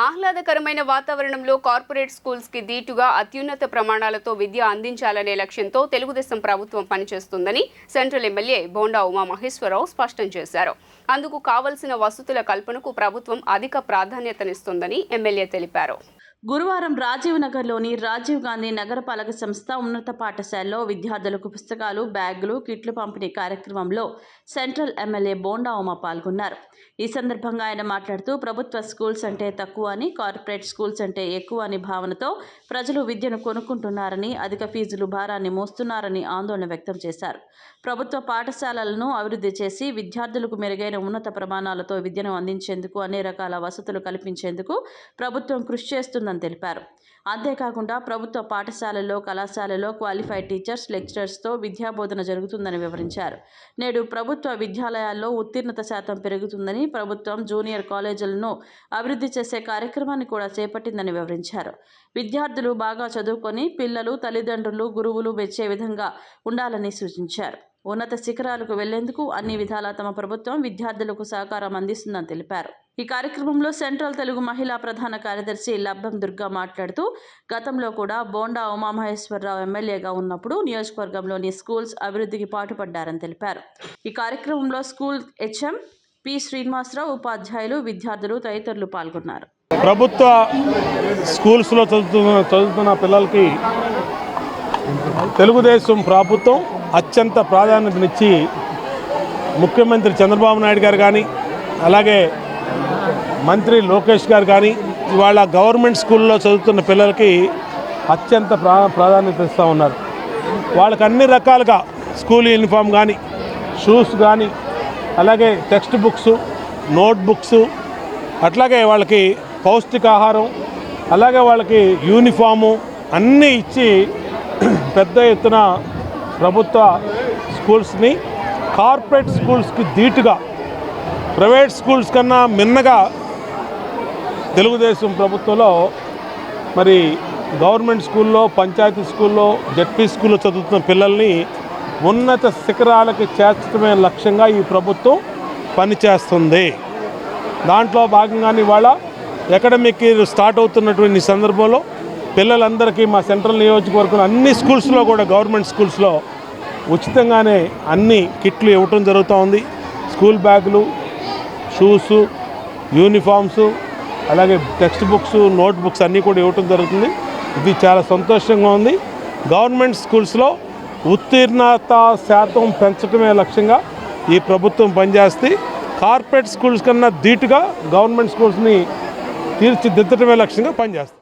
ఆహ్లాదకరమైన వాతావరణంలో కార్పొరేట్ స్కూల్స్కి దీటుగా అత్యున్నత ప్రమాణాలతో విద్య అందించాలనే లక్ష్యంతో తెలుగుదేశం ప్రభుత్వం పనిచేస్తుందని సెంట్రల్ ఎమ్మెల్యే బోండా ఉమా మహేశ్వరరావు స్పష్టం చేశారు. అందుకు కావలసిన వసతుల కల్పనకు ప్రభుత్వం అధిక ప్రాధాన్యతనిస్తుందని ఎమ్మెల్యే తెలిపారు. గురువారం రాజీవ్ నగర్లోని రాజీవ్ గాంధీ నగరపాలక సంస్థ ఉన్నత పాఠశాలలో విద్యార్థులకు పుస్తకాలు బ్యాగులు కిట్లు పంపిణీ కార్యక్రమంలో సెంట్రల్ ఎమ్మెల్యే బోండా ఉమ పాల్గొన్నారు. ఈ సందర్భంగా ఆయన మాట్లాడుతూ ప్రభుత్వ స్కూల్స్ అంటే తక్కువ అని కార్పొరేట్ స్కూల్స్ అంటే ఎక్కువ అని భావనతో ప్రజలు విద్యను కొనుక్కుంటున్నారని అధిక ఫీజులు భారాన్ని మోస్తున్నారని ఆందోళన వ్యక్తం చేశారు. ప్రభుత్వ పాఠశాలలను అభివృద్ధి చేసి విద్యార్థులకు మెరుగైన ఉన్నత ప్రమాణాలతో విద్యను అందించేందుకు అన్ని రకాల వసతులు కల్పించేందుకు ప్రభుత్వం కృషి చేస్తుందని తెలిపారు. అంతేకాకుండా ప్రభుత్వ పాఠశాలల్లో కళాశాలలో క్వాలిఫైడ్ టీచర్స్ లెక్చరర్స్తో విద్యాబోధన జరుగుతుందని వివరించారు. నేడు ప్రభుత్వ విద్యాలయాల్లో ఉత్తీర్ణత శాతం పెరుగుతుందని ప్రభుత్వం జూనియర్ కాలేజీలను అభివృద్ధి చేసే కార్యక్రమాన్ని కూడా చేపట్టిందని వివరించారు. విద్యార్థులు బాగా చదువుకొని పిల్లలు తల్లిదండ్రులు గురువులు మెచ్చే విధంగా ఉండాలని సూచించారు. ఉన్నత శిఖరాలకు వెళ్ళేందుకు అన్ని విధాలా తమ ప్రభుత్వం విద్యార్థులకు సహకారం అందిస్తుందని తెలిపారు. ఈ కార్యక్రమంలో సెంట్రల్ తెలుగు మహిళా ప్రధాన కార్యదర్శి లబ్బం దుర్గా మాట్లాడుతూ గతంలో కూడా బోండా ఉమామహేశ్వరరావు ఎమ్మెల్యేగా ఉన్నప్పుడు నియోజకవర్గంలోని స్కూల్స్ అభివృద్ధికి పాటుపడ్డారని తెలిపారు. ఈ కార్యక్రమంలో స్కూల్ హెచ్ఎం పి శ్రీనివాసరావు ఉపాధ్యాయులు విద్యార్థులు తదితరులు పాల్గొన్నారు. ప్రభుత్వ స్కూల్స్లో చదువుతున్న చదువుతున్న పిల్లలకి తెలుగుదేశం ప్రభుత్వం అత్యంత ప్రాధాన్యతనిచ్చి ముఖ్యమంత్రి చంద్రబాబు నాయుడు గారు కానీ అలాగే మంత్రి లోకేష్ గారు కానీ ఇవాళ గవర్నమెంట్ స్కూల్లో చదువుతున్న పిల్లలకి అత్యంత ప్రా ప్రాధాన్యత ఇస్తూ ఉన్నారు. వాళ్ళకి అన్ని రకాలుగా స్కూల్ యూనిఫామ్ కానీ షూస్ కానీ అలాగే టెక్స్ట్ బుక్స్ నోట్ బుక్స్ అట్లాగే వాళ్ళకి పౌష్టికాహారం అలాగే వాళ్ళకి యూనిఫాము అన్నీ ఇచ్చి పెద్ద ఎత్తున ప్రభుత్వ స్కూల్స్ని కార్పొరేట్ స్కూల్స్కి ధీటుగా ప్రైవేట్ స్కూల్స్ కన్నా మిన్నగా తెలుగుదేశం ప్రభుత్వంలో మరి గవర్నమెంట్ స్కూల్లో పంచాయతీ స్కూల్లో జడ్పీ స్కూల్లో చదువుతున్న పిల్లల్ని ఉన్నత శిఖరాలకి చేర్చడమే లక్ష్యంగా ఈ ప్రభుత్వం పనిచేస్తుంది. దాంట్లో భాగంగానే ఇవాళ అకాడమిక్ స్టార్ట్ అవుతున్నటువంటి సందర్భంలో పిల్లలందరికీ మా సెంట్రల్ నియోజకవర్గం అన్ని స్కూల్స్లో కూడా గవర్నమెంట్ స్కూల్స్లో ఉచితంగానే అన్ని కిట్లు ఇవ్వటం జరుగుతూ ఉంది. స్కూల్ బ్యాగులు షూసు యూనిఫామ్స్ అలాగే టెక్స్ట్ బుక్స్ నోట్ బుక్స్ అన్నీ కూడా ఇవ్వటం జరుగుతుంది. ఇది చాలా సంతోషంగా ఉంది. గవర్నమెంట్ స్కూల్స్లో ఉత్తీర్ణత శాతం పెంచడమే లక్ష్యంగా ఈ ప్రభుత్వం పనిచేస్తే కార్పొరేట్ స్కూల్స్ కన్నా ధీటుగా గవర్నమెంట్ స్కూల్స్ని తీర్చిదిద్దటమే లక్ష్యంగా పనిచేస్తుంది.